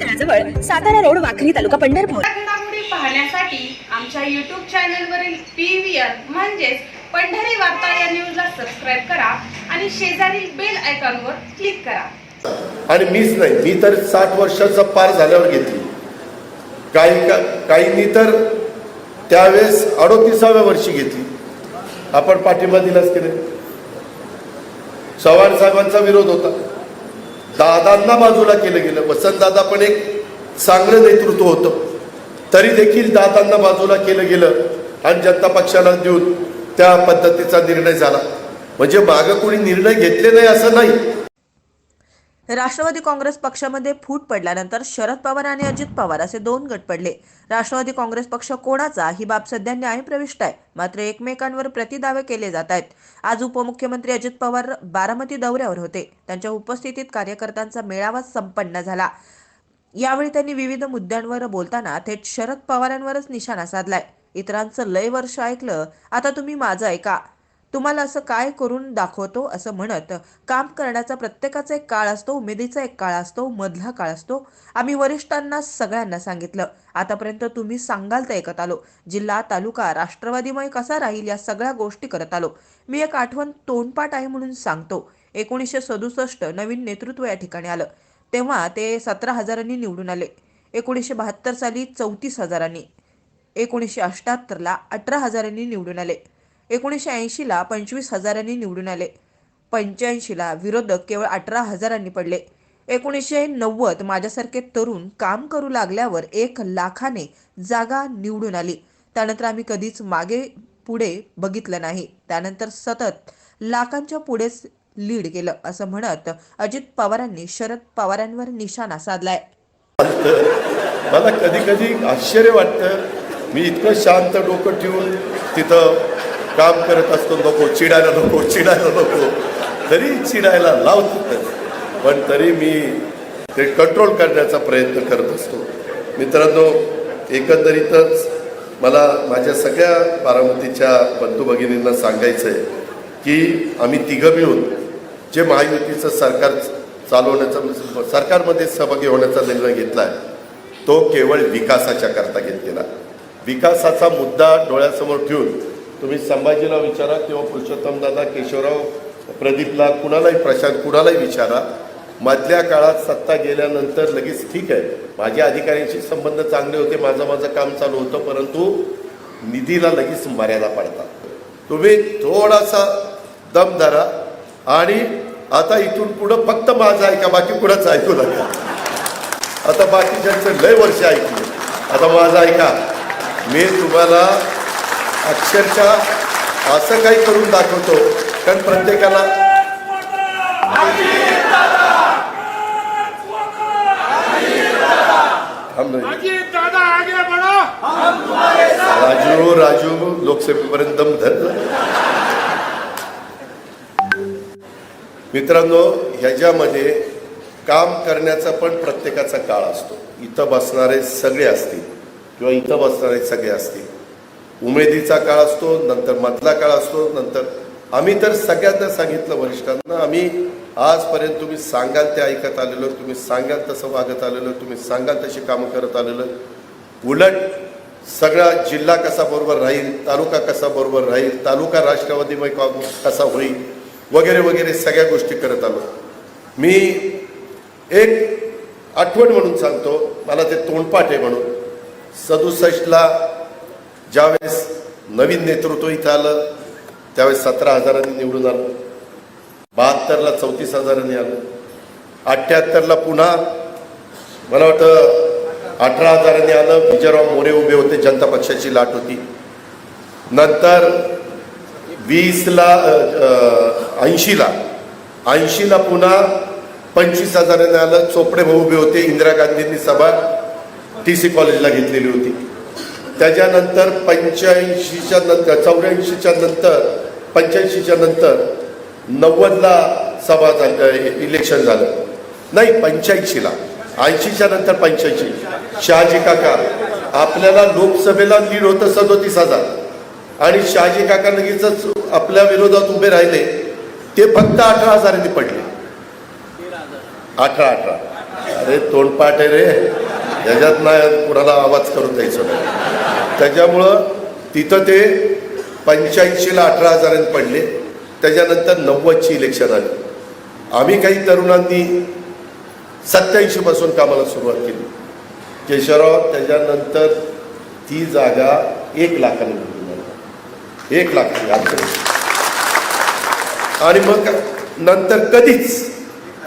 तळाजवळ Satara road Wakhari तालुका पंढरपूर. पाहण्यासाठी आमच्या YouTube चॅनलवरील पी व्ही आर म्हणजेच पंढरी वार्ता या न्यूजला सबस्क्राईब करा आणि शेजारील बेल आयकॉनवर क्लिक करा. आणि मीच नाही मी तर साठ वर्षाचा पार झाल्यावर घेतली. काही काहींनी तर त्यावेळेस अडोतीसाव्या वर्षी घेतली. आपण पाठिंबा दिलाच की नाही? चव्हाण साहेबांचा विरोध होता. दादांना बाजूला केलं गेलं. वसंतदादा पण एक चांगलं नेतृत्व होतं. तरी देखील दादांना बाजूला केलं गेलं आणि जनता पक्षाला देऊन त्या पद्धतीचा निर्णय झाला. म्हणजे मागं कोणी निर्णय घेतले नाही असं नाही. राष्ट्रवादी काँग्रेस पक्षामध्ये फूट पडल्यानंतर शरद पवार आणि अजित पवार असे दोन गट पडले. राष्ट्रवादी काँग्रेस पक्ष कोणाचा ही बाब सध्या न्यायप्रविष्ट आहे. मात्र एकमेकांवर प्रतिदावे केले जात आहेत. आज उपमुख्यमंत्री अजित पवार बारामती दौऱ्यावर होते. त्यांच्या उपस्थितीत कार्यकर्त्यांचा मेळावा संपन्न झाला. यावेळी त्यांनी विविध मुद्द्यांवर बोलताना थेट शरद पवारांवरच निशाणा साधलाय. इतरांचं लय वर्ष ऐकलं आता तुम्ही माझं ऐका. तुम्हाला असं काय करून दाखवतो असं म्हणत काम करण्याचा प्रत्येकाचा एक काळ असतो उमेदीचा एक काळ असतो मधला काळ असतो. आम्ही वरिष्ठांना सगळ्यांना सांगितलं. आतापर्यंत तुम्ही सांगाल तर ऐकत आलो. जिल्हा तालुका राष्ट्रवादीमय कसा राहील या सगळ्या गोष्टी करत आलो. मी एक आठवण तोंडपाठ आहे म्हणून सांगतो. एकोणीसशे सदुसष्ट नवीन नेतृत्व या ठिकाणी आलं. तेव्हा ते सतरा हजारांनी निवडून आले. एकोणीसशे बहात्तर साली चौतीस हजारांनी. एकोणीसशे अठ्याहत्तरला अठरा हजारांनी निवडून आले. एकोणीसशे ऐंशीला पंचवीस हजारांनी निवडून आले. पंच्याऐंशीला विरोधक केवळ अठरा हजारांनी पडले. एकोणीसशे नव्वद माझ्यासारखे तरुण काम करू लागल्यावर एक लाखाने जागा निवडून आली. त्यानंतर आम्ही कधीच मागे पुढे बघितलं नाही. त्यानंतर सतत लाखांच्या पुढेच लीड केलं असं म्हणत अजित पवारांनी शरद पवारांवर निशाणा साधलाय. मला कधी कधी आश्चर्य वाटतं. मी इतकं शांत डोकं ठेवून तिथं काम करत असतो नको चिडायला नको चिडायला नको. तरी चिडायला लावतो पण तरी मी ते कंट्रोल करण्याचा प्रयत्न करत असतो. मित्रांनो एकंदरीतच मला माझ्या सगळ्या बारामतीच्या बंधू भगिनींना सांगायचं आहे की आम्ही तिघं मिळून जे महायुतीचं सरकार चालवण्याचा सरकारमध्ये सहभागी होण्याचा निर्णय घेतला आहे तो केवळ विकासाच्या करता घेतलेला. विकासाचा मुद्दा डोळ्यासमोर ठेवून तुम्ही संभाजीला विचारा किंवा पुरुषोत्तम दादा केशवराव प्रदीपला कुणालाही प्रशांत कुणालाही विचारा. मधल्या काळात सत्ता गेल्यानंतर लगेच ठीक आहे. माझ्या अधिकाऱ्यांशी संबंध चांगले होते माझं माझं काम चालू होतं परंतु निधीला लगेच मर्यादा पडतात. तुम्ही थोडासा दम धरा आणि आता इथून पुढं फक्त माझं ऐका बाकी कुणाच ऐकू नका. आता बाकीच्यांचं लय वर्ष ऐकलं आता माझं ऐका. मी तुम्हाला अक्षरशः असं काही करून दाखवतो कारण प्रत्येकाला राजू राजू लोकसभेपर्यंत दम मित्रांनो ह्याच्यामध्ये काम करण्याचा पण प्रत्येकाचा काळ असतो. इथं बसणारे सगळे असतील किंवा इथं बसणारे सगळे असतील. उमेदीचा काळ असतो नंतर मधला काळ असतो नंतर आम्ही तर सगळ्यांना सांगितलं वरिष्ठांना आम्ही आजपर्यंत तुम्ही सांगाल ते ऐकत आलेलो तुम्ही सांगाल तसं वागत आलेलो तुम्ही सांगाल तशी कामं करत आलेलो. उलट सगळा जिल्हा कसा बरोबर राहील तालुका कसा बरोबर राहील तालुका राष्ट्रवादीमय कसा होईल वगैरे वगैरे सगळ्या गोष्टी करत आलो. मी एक आठवण म्हणून सांगतो मला ते तोंडपाठ आहे म्हणून. सदुसष्टला ज्यावेळेस नवीन नेतृत्व इथं आलं त्यावेळेस सतरा हजारांनी निवडून आलं. बहात्तरला चौतीस हजारांनी आलं. अठ्ठ्याहत्तरला पुन्हा मला वाटतं अठरा हजारांनी आलं. विजयराव मोरे उभे होते जनता पक्षाची लाट होती. नंतर वीसला ऐंशीला ऐंशीला पुन्हा पंचवीस हजारांनी आलं. चोपडे भाऊ उभे होते इंदिरा गांधींनी सभा टी सी कॉलेजला घेतलेली होती. त्याच्यानंतर पंच्याऐंशीच्या नंतर चौऱ्याऐंशीच्या नंतर पंच्याऐंशीच्या नंतर नव्वदला सभा झाली इलेक्शन झालं. नाही पंच्याऐंशीला. ऐंशीच्या नंतर पंच्याऐंशी. शहाजी काका आपल्याला लोकसभेला लीड होतं सदोतीस हजार. आणि शहाजी काका लगेचच आपल्या विरोधात उभे राहिले. ते फक्त अठरा हजारांनी पडले. अठरा अठरा. अरे तोंडपाठ आहे रे. त्याच्यात नाही कुणाला आवाज करून द्यायचं नाही. त्याच्यामुळं तिथं ते पंच्याऐंशीला अठरा हजारांनी पडले. त्याच्यानंतर नव्वदची इलेक्शन आली. आम्ही काही तरुणांनी सत्याऐंशीपासून कामाला सुरुवात केली. केशवराव त्याच्यानंतर ती जागा एक लाखाने एक लाखाने आमच्या आणि मग नंतर कधीच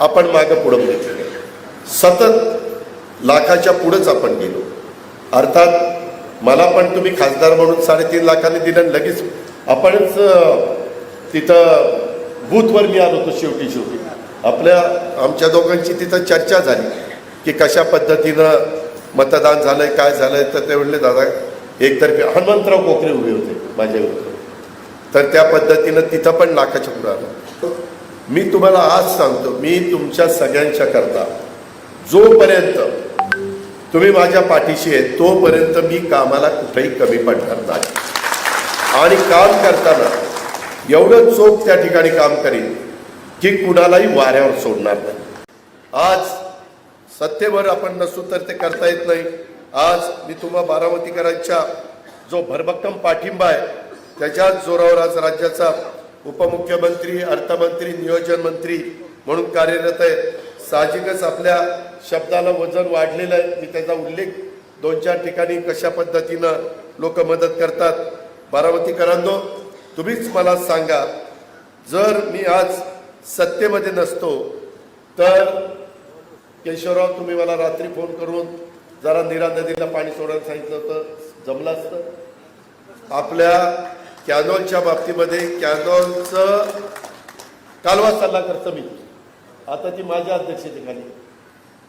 आपण मागं पुढं घेतलं नाही. सतत लाखाच्या पुढंच आपण गेलो. अर्थात मला पण तुम्ही खासदार म्हणून साडेतीन लाखांनी दिलं लगेच आपणच तिथं बूथवर मी आलो होतो शेवटी शेवटी. आपल्या आमच्या दोघांची तिथं चर्चा झाली की कशा पद्धतीनं मतदान झालंय काय झालंय तर ते म्हणले दादा एकतर्फी हनुमंतराव कोकरे उभे होते माझ्याविरुद्ध तर त्या पद्धतीनं तिथं पण लाखाच्या पुढे आलो. मी तुम्हाला आज सांगतो मी तुमच्या सगळ्यांच्या करता जोपर्यंत तुम्ही माझ्या पाठीशी आहे तोपर्यंत मी कामाला कुठेही कमी पडणार नाही. आणि काम करताना एवढं चोख त्या ठिकाणी काम करीन की कुणालाही वाऱ्यावर सोडणार नाही. आज सत्तेवर आपण नसू तर ते करता येत नाही. आज मी तुम्हा बारामतीकरांच्या जो भरभक्कम पाठिंबा आहे त्याच्याच जोरावर आज राज्याचा उपमुख्यमंत्री अर्थमंत्री नियोजन मंत्री म्हणून कार्यरत आहे. साहजिकच आपल्या शब्दाला वजन वाढलेलं आहे. मी त्याचा उल्लेख दोन चार ठिकाणी कशा पद्धतीनं लोक मदत करतात बारामतीकरांनो तुम्हीच मला सांगा जर मी आज सत्तेमध्ये नसतो तर केशवराव तुम्ही मला रात्री फोन करून जरा नीरा नदीला पाणी सोडायला सांगितलं होतं. जमलं असतं? आपल्या कॅनॉलच्या बाबतीमध्ये कॅनॉलचं कालवा सल्ला करतो मी आता ती माझ्या अध्यक्षतेखाली.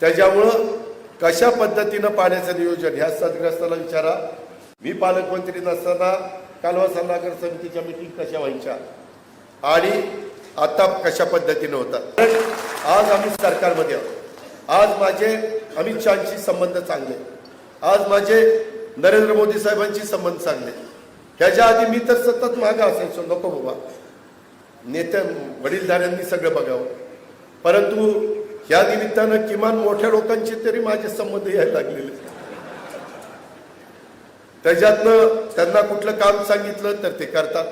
त्याच्यामुळं कशा पद्धतीनं पाण्याचं नियोजन ह्या सदग्रस्ताला विचारा. मी पालकमंत्री नसताना कालवा सल्लागार समितीच्या मिटिंग कशा व्हायच्या आणि आता कशा पद्धतीनं होतात. आज आम्ही सरकारमध्ये आहोत. आज माझे अमित शहाशी संबंध चांगले. आज माझे नरेंद्र मोदी साहेबांशी संबंध चांगले. ह्याच्या आधी मी तर सतत मागं असायचो. नको बाबा. नेत्या वडीलधाऱ्यांनी सगळं बघावं. परंतु या निमित्तानं किमान मोठ्या लोकांचे तरी माझे संबंध यायला लागलेले. त्याच्यातनं त्यांना कुठलं काम सांगितलं तर ते करतात.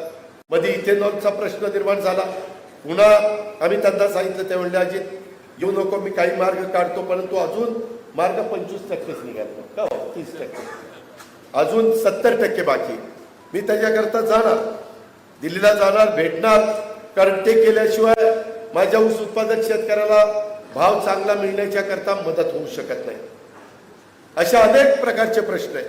मध्ये इथेनॉलचा प्रश्न निर्माण झाला. पुन्हा आम्ही त्यांना सांगितलं ते म्हणले अजित येऊ नको मी काही मार्ग काढतो परंतु अजून मार्ग पंचवीस टक्केच निघाला का हो? तीस टक्के. अजून सत्तर टक्के बाकी. मी त्याच्याकरता जाणार. दिल्लीला जाणार भेटणार. कारण ते केल्याशिवाय माझ्या ऊस उत्पादक शेतकऱ्याला भाव चांगला मिळण्याच्या करता मदत होऊ शकत नाही. अशा अनेक प्रकारचे प्रश्न आहेत.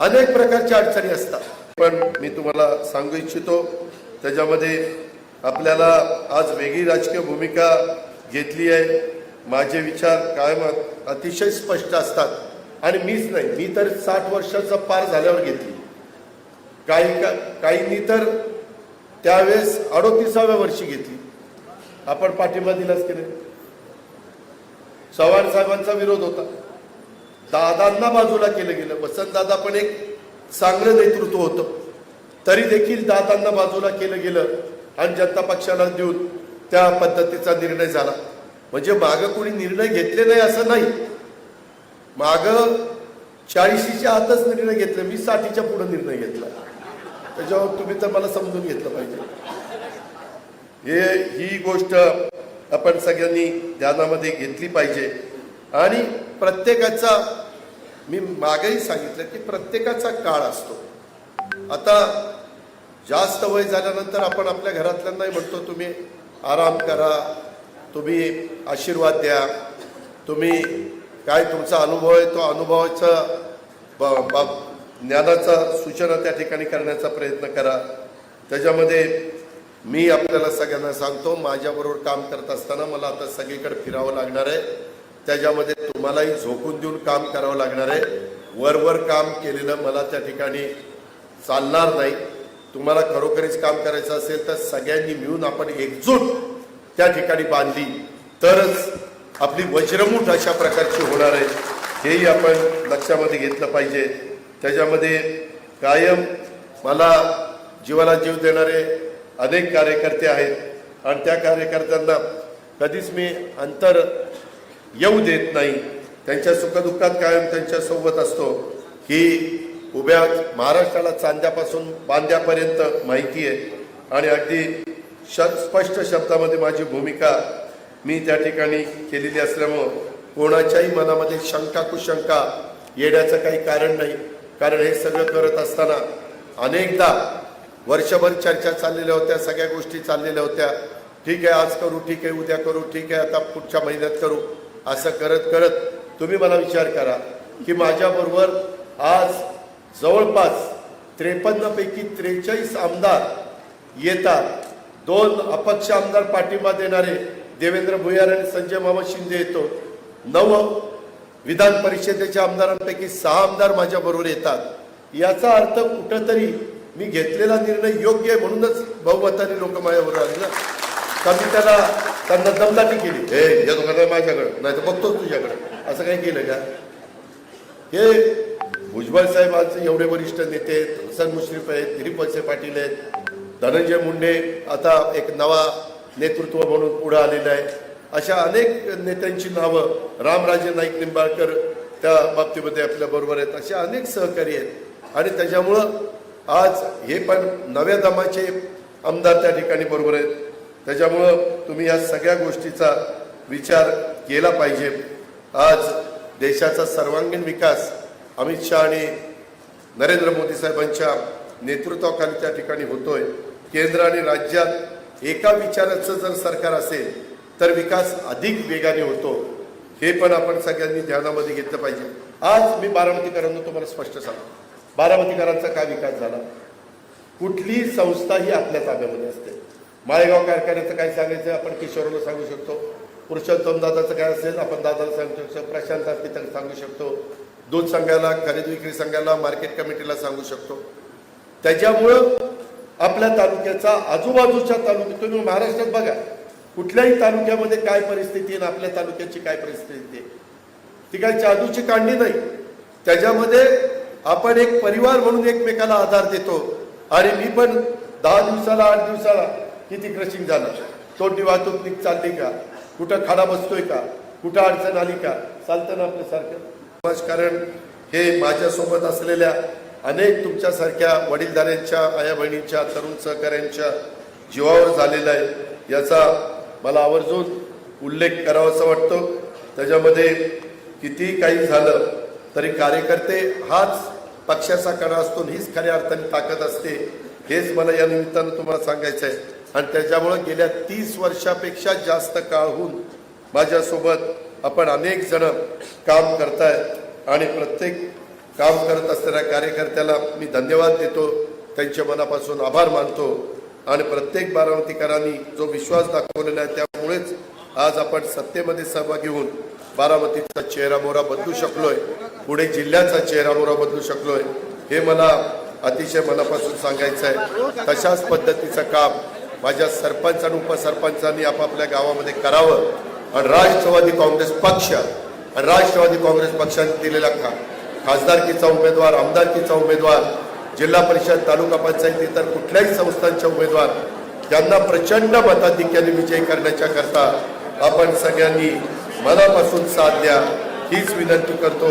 अनेक प्रकारच्या अडचणी असतात. पण मी तुम्हाला सांगू इच्छितो त्याच्यामध्ये आपल्याला आज वेगळी राजकीय भूमिका घेतली आहे. माझे विचार कायम अतिशय स्पष्ट असतात. आणि मीच नाही मी तर साठ वर्षाचा पार झाल्यावर घेतली. काही का काहींनी तर त्यावेळेस अडोतीसाव्या वर्षी घेतली. आपण पाठिंबा दिलाच की नाही? चव्हाण साहेबांचा विरोध होता. दादांना बाजूला केलं गेलं. वसंत दादा पण एक चांगलं नेतृत्व होतं. तरी देखील दादांना बाजूला केलं गेलं आणि जनता पक्षाला देऊन त्या पद्धतीचा निर्णय झाला. म्हणजे मागं कोणी निर्णय घेतले नाही असं नाही. माग चाळीशीच्या आतच निर्णय घेतले मी साठीच्या पुढे निर्णय घेतला. त्याच्यावर तुम्ही तर मला समजून घेतलं पाहिजे. हे ही गोष्ट आपण सगळ्यांनी ध्यानामध्ये घेतली पाहिजे. आणि प्रत्येकाचा मी मागेही सांगितलं की प्रत्येकाचा काळ असतो. आता जास्त वय झाल्यानंतर आपण आपल्या घरातल्यांनाही म्हणतो तुम्ही आराम करा तुम्ही आशीर्वाद द्या तुम्ही काय तुमचा अनुभव आहे तो अनुभवाचा ब- ज्ञानाचा सूचना त्या ठिकाणी करण्याचा प्रयत्न करा. त्याच्यामध्ये मी आपल्याला सगळ्यांना सांगतो माझ्याबरोबर काम करत असताना मला आता सगळीकडे फिरावं लागणार आहे. त्याच्यामध्ये तुम्हालाही झोकून देऊन काम करावं लागणार आहे. वरवर काम केलेलं मला त्या ठिकाणी चालणार नाही. तुम्हाला खरोखरीच काम करायचं असेल तर सगळ्यांनी मिळून आपण एकजूट त्या ठिकाणी बांधली. तरच आपली वज्रमूठ अशा प्रकारची होणार आहे. हेही आपण लक्षामध्ये घेतलं पाहिजे. त्याच्यामध्ये कायम मला जीवाला जीव देणारे अनेक कार्यकर्ते आहेत. आणि त्या कार्यकर्त्यांना कधीच मी अंतर येऊ देत नाही. त्यांच्या सुखदुःखात कायम त्यांच्यासोबत असतो. ही उभ्या महाराष्ट्राला चांद्यापासून बांद्यापर्यंत माहिती आहे. आणि अगदी श स्पष्ट शब्दामध्ये माझी भूमिका मी त्या ठिकाणी केलेली असल्यामुळं कोणाच्याही मनामध्ये शंका कुशंका येण्याचं काही कारण नाही. कारण हे सगळं करत असताना अनेकदा वर्षभर चर्चा चाललेल्या होत्या सगळ्या गोष्टी चाललेल्या होत्या. ठीक आहे आज करू ठीक आहे उद्या करू ठीक आहे आता पुढच्या महिन्यात करू. असं करत करत तुम्ही मला विचार करा की माझ्याबरोबर आज जवळपास त्रेपन्नपैकी त्रेचाळीस आमदार येतात. दोन अपक्ष आमदार पाठिंबा देणारे देवेंद्र भुयार आणि संजय मामा शिंदे येतो. नव विधान परिषदेच्या आमदारांपैकी सहा आमदार माझ्याबरोबर येतात. याचा अर्थ कुठंतरी मी घेतलेला निर्णय योग्य आहे म्हणूनच बहुमताने लोक माझ्यावर आले ना का मी त्याला त्यांना दमदाटी केली. हे या दोघांना माझ्याकडं नाही तर बघतोच तुझ्याकडं. असं काही केलं का? हे भुजबळ साहेबांचे एवढे वरिष्ठ नेते आहेत हसन मुश्रीफ आहेत दिलीप वळसे पाटील आहेत धनंजय मुंडे आता एक नवा नेतृत्व म्हणून पुढे आलेलं आहे. अशा अनेक नेत्यांची नावं रामराजे नाईक निंबाळकर त्या बाबतीमध्ये आपल्या बरोबर आहेत. असे अनेक सहकारी आहेत. आणि त्याच्यामुळं आज हे पण नव्या दमाचे आमदार त्या ठिकाणी बरोबर आहेत. त्याच्यामुळं तुम्ही या सगळ्या गोष्टीचा विचार केला पाहिजे. आज देशाचा सर्वांगीण विकास अमित शहा आणि नरेंद्र मोदी साहेबांच्या नेतृत्वाखाली त्या ठिकाणी होतोय. केंद्र आणि राज्यात एका विचाराचं जर सरकार असेल तर विकास अधिक वेगाने होतो. हे पण आपण सगळ्यांनी ध्यानामध्ये घेतलं पाहिजे. आज मी बारामतीकरांना तुम्हाला स्पष्ट सांगतो. बारामतीकरांचा काय विकास झाला? कुठलीही संस्था ही आपल्या ताब्यामध्ये असते? माळेगाव कारखान्याचं काय सांगायचं? आपण किशोरला सांगू शकतो. पुरुषोत्तम दादाचं काय असेल? आपण दादाला सांगू शकतो. प्रशांत आरतीचं सांगू शकतो. दूध संघाला खरेदी विक्री संघाला मार्केट कमिटीला सांगू शकतो. त्याच्यामुळं आपल्या तालुक्याचा आजूबाजूच्या तालुक्यात तुम्ही महाराष्ट्रात बघा कुठल्याही तालुक्यामध्ये काय परिस्थिती आहे आणि आपल्या तालुक्याची काय परिस्थिती आहे? ती काय जादूची कांडी नाही. त्याच्यामध्ये आपण एक परिवार म्हणून एकमेकाला आधार देतो. आणि मी पण दहा दिवसाला आठ दिवसाला किती क्रशिंग झालं. तोंडी वाहतूक नीट चालली का? कुठं खाडा बसतोय का? कुठं अडचण आली का? चालतं ना आपल्यासारखं राजकारण हे माझ्यासोबत असलेल्या अनेक तुमच्यासारख्या वडीलधाऱ्यांच्या आया बहिणींच्या तरुण सहकाऱ्यांच्या जीवावर झालेला आहे. याचा मला आवर्जून उल्लेख करावासा वाटतो. त्याच्यामध्ये किती काही झालं तरी कार्यकर्ते हाच पक्षाचा कणा असतो हीच खऱ्या अर्थाने ताकद असते हेच मला या निमित्तानं तुम्हाला सांगायचं आहे. आणि त्याच्यामुळं गेल्या तीस वर्षापेक्षा जास्त काळहून माझ्यासोबत आपण अनेक जण काम करतायत आणि प्रत्येक काम करत असणाऱ्या कार्यकर्त्याला मी धन्यवाद देतो. त्यांच्या मनापासून आभार मानतो. आणि प्रत्येक बारामतीकरांनी जो विश्वास दाखवलेला आहे त्यामुळेच आज आपण सत्तेमध्ये सहभागी होऊन बारामतीचा चेहरा मोहरा बदलू शकलोय. पुढे जिल्ह्याचा चेहरा मोहरा बदलू शकलोय हे मला अतिशय मनापासून सांगायचं आहे तशाच पद्धतीचं काम माझ्या सरपंच आणि उपसरपंचांनी आपापल्या गावामध्ये करावं. आणि राष्ट्रवादी काँग्रेस पक्ष आणि राष्ट्रवादी काँग्रेस पक्षाने दिलेला खा खासदारकीचा उमेदवार आमदारकीचा उमेदवार जिल्हा परिषद तालुका पंचायत इतर कुठल्याही संस्थांचे उमेदवार यांना प्रचंड मताधिक्याने विजयी करण्याच्या करता आपण सगळ्यांनी मनापासून साथ द्या हीच विनंती करतो.